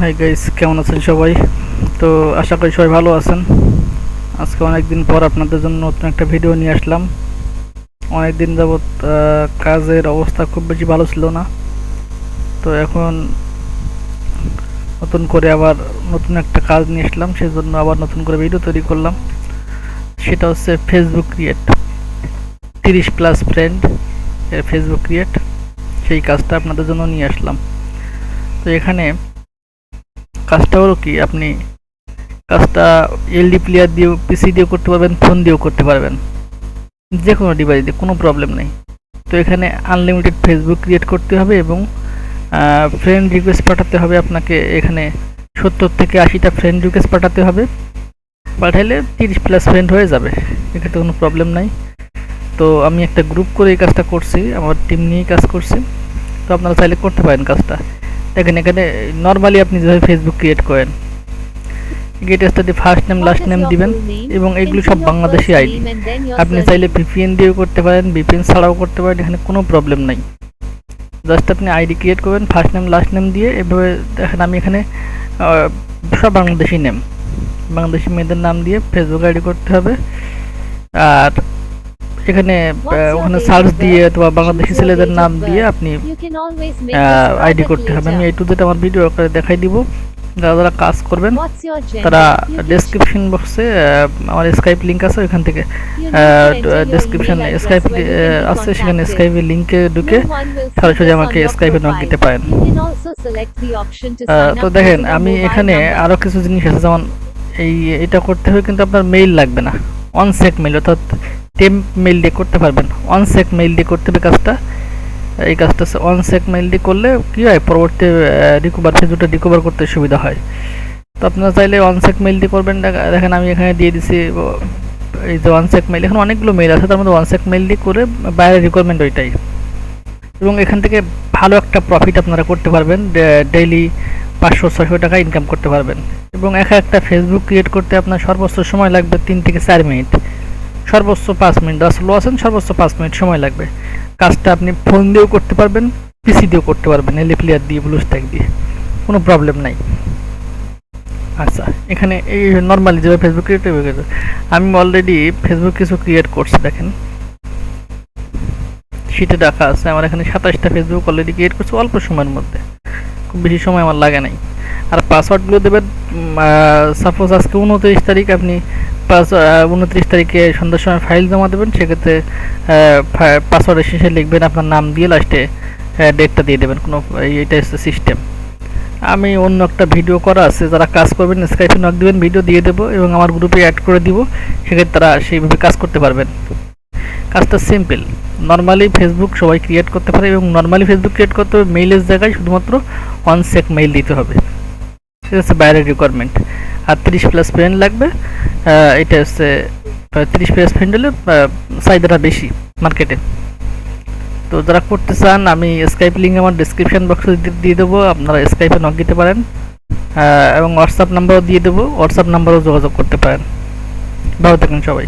Hi guys কেমন আছেন সবাই? তো আশা করি সবাই ভালো আছেন। আজকে অনেক দিন পর আপনাদের জন্য নতুন একটা ভিডিও নিয়ে আসলাম। অনেক দিন যাবৎ কাজের অবস্থা খুব বেশি ভালো ছিল না। তো এখন নতুন করে আবার নতুন একটা কাজ নিয়ে আসলাম সেই জন্য আবার নতুন করে ভিডিও তৈরি করলাম। সেটা হচ্ছে ফেসবুক ক্রিয়েট তিরিশ প্লাস ফ্রেন্ড এর ফেসবুক ক্রিয়েট সেই কাজটা আপনাদের জন্য নিয়ে আসলাম। তো এখানে কাজটা হলো কি? আপনি কাজটা এলডি প্লেয়ার দিয়েও পিসি দিয়েও করতে পারবেন ফোন দিয়েও করতে পারবেন। যে কোনো ডিভাইস দিয়ে, কোনো প্রবলেম নেই। তো এখানে আনলিমিটেড ফেসবুক ক্রিয়েট করতে হবে এবং ফ্রেন্ড রিকোয়েস্ট পাঠাতে হবে আপনাকে। এখানে সত্তর থেকে আশিটা ফ্রেন্ড রিকোয়েস্ট পাঠাতে হবে। পাঠাইলে তিরিশ প্লাস ফ্রেন্ড হয়ে যাবে। এক্ষেত্রে কোনো প্রবলেম নাই। তো আমি একটা গ্রুপ করে এই কাজটা করছি। আমার টিম নিয়েই কাজ করছি। তো আপনারা চাইলে করতে পারেন কাজটা। দেখেন, এখানে নর্মালি আপনি যেভাবে ফেসবুক ক্রিয়েট করেন get study first name last name দিবেন এবং এগুলো সব বাংলাদেশি আইডি আপনি চাইলে ভিপিএন দিয়েও করতে পারেন ভিপিএন ছাড়াও করতে পারেন, এখানে কোনো প্রবলেম নাই। জাস্ট আপনি আইডি ক্রিয়েট করবেন ফার্স্ট নেম লাস্ট নেম দিয়ে এভাবে দেখেন, আমি এখানে সব বাংলাদেশি নেম বাংলাদেশি মেয়েদের নাম দিয়ে ফেসবুক আইডি করতে হবে। আর এখানে ওখানে সার্চ দিয়ে অথবা বাংলাদেশি ছেলেদের নাম দিয়ে আপনি আইডি করতে হবে। আমি এই টু যেটা আমার ভিডিও করে দেখাই দিব। যারা যারা কাজ করবেন তারা ডেসক্রিপশন বক্সে আমার স্কাইপ লিংক আছে ওইখান থেকে ডেসক্রিপশন স্কাইপ আছে সেখানে স্কাইপের লিংকে ঢুকে সরাসরি আমাকে স্কাইপে নক দিতে পারেন। তো দেখেন আমি এখানে আরও কিছু জিনিস আছে যেমন এই এটা করতে হবে কিন্তু আপনার মেইল লাগবে না। অন সেক মেইল অর্থাৎ টেম্প মেইল দিয়ে করতে পারবেন। অন সেক মেইল দিয়ে করতে হবে কাজটা। এই কাজটা অন সেক মেইল দিয়ে করলে কি হয়? পরবর্তী রিকভার ফেসবুকটা রিকভার করতে সুবিধা হয়। তো আপনারা চাইলে অন সেক মেইল দিয়ে করবেন। দেখা- দেখেন আমি এখানে দিয়ে দিছি, এই যে ওয়ান সেক মেইল এখানে অনেকগুলো মেইল আছে। তার মধ্যে ওয়ান সেক মেইল দিয়ে করে বাইরের রিকোয়ারমেন্ট ওইটাই। এবং এখান থেকে ভালো একটা প্রফিট আপনারা করতে পারবেন। ডেইলি পাঁচশো, ছয়শো টাকা ইনকাম করতে পারবেন। এবং একা একটা ফেসবুক ক্রিয়েট করতে আপনার সর্বোচ্চ সময় লাগবে তিন থেকে চার মিনিট সর্বোচ্চ পাঁচ মিনিট স্লো আছেন, সর্বোচ্চ পাঁচ মিনিট সময় লাগবে। কাজটা আপনি ফোন দিয়েও করতে পারবেন, পিসি দিয়েও করতে পারবেন, এলি প্লেয়ার দিয়ে ব্লু স্ট্যাক দিয়ে। কোনো প্রবলেম নাই। আচ্ছা এখানে এই নর্মালি যেভাবে ফেসবুক ক্রিয়েট আমি অলরেডি ফেসবুক কিছু ক্রিয়েট করছি, দেখেন। শীটে রাখা আছে, আমার এখানে সাতাশটা ফেসবুক অলরেডি ক্রিয়েট করছি, অল্প সময়ের মধ্যে। খুব বেশি সময় আমার লাগে নাই। আর পাসওয়ার্ডগুলো দেবেন সাপোজ আজকে উনত্রিশ তারিখ আপনি পাস উনত্রিশ তারিখে সন্ধ্যার সময় ফাইল জমা দেবেন, সেক্ষেত্রে পাসওয়ার্ডের শেষে লিখবেন আপনার নাম দিয়ে লাস্টে ডেটটা দিয়ে দেবেন, কোনো এইটা হচ্ছে সিস্টেম আমি অন্য একটা ভিডিও করা আছে, যারা কাজ করবেন স্কাইপে নক দিবেন ভিডিও দিয়ে দেবো এবং আমার গ্রুপে অ্যাড করে দিব, সেক্ষেত্রে তারা সেইভাবে কাজ করতে পারবেন। কাজটা সিম্পল নর্মালি ফেসবুক সবাই ক্রিয়েট করতে পারে এবং নর্মালি ফেসবুক ক্রিয়েট করতে হবে মেইলের জায়গায় শুধুমাত্র ওয়ান সেক মেইল দিতে হবে। ঠিক আছে, বাইরের রিকোয়ারমেন্ট আর তিরিশ প্লাস ফ্রেন্ড লাগবে এটা হচ্ছে তিরিশ ফ্রেন্ড হলে চাহিদাটা বেশি মার্কেটে তো যারা করতে চান, আমি স্কাইপ লিঙ্ক আমার ডিসক্রিপশন বক্সে দিয়ে দেবো, আপনারা স্কাইপে নক দিতে পারেন। এবং হোয়াটসঅ্যাপ নাম্বারও দিয়ে দেবো হোয়াটসঅ্যাপ নাম্বারও যোগাযোগ করতে পারেন। ভালো থাকুন সবাই।